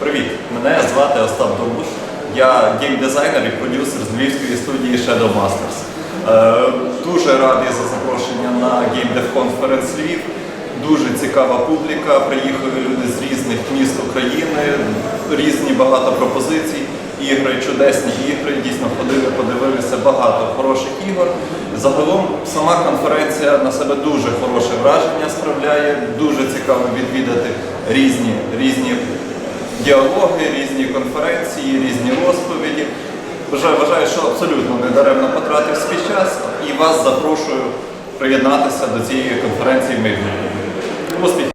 Мене звати Остап Довбуш. Я геймдизайнер і продюсер з львівської студії Shadow Masters. Е, Дуже радий за запрошення на GameDev Conference Львів. Дуже цікава публіка. Приїхали люди з різних міст України, різні багато пропозицій. Ігри, чудесні ігри. Дійсно ходили, подивилися багато хороших ігор. Загалом сама конференція на себе дуже хороше враження справляє. Дуже цікаво відвідати різні, різні діалоги, різні конференції, різні розповіді. Вважаю, вважаю, що абсолютно не даремно потратив свій час і вас запрошую приєднатися до цієї конференції в майбутньому.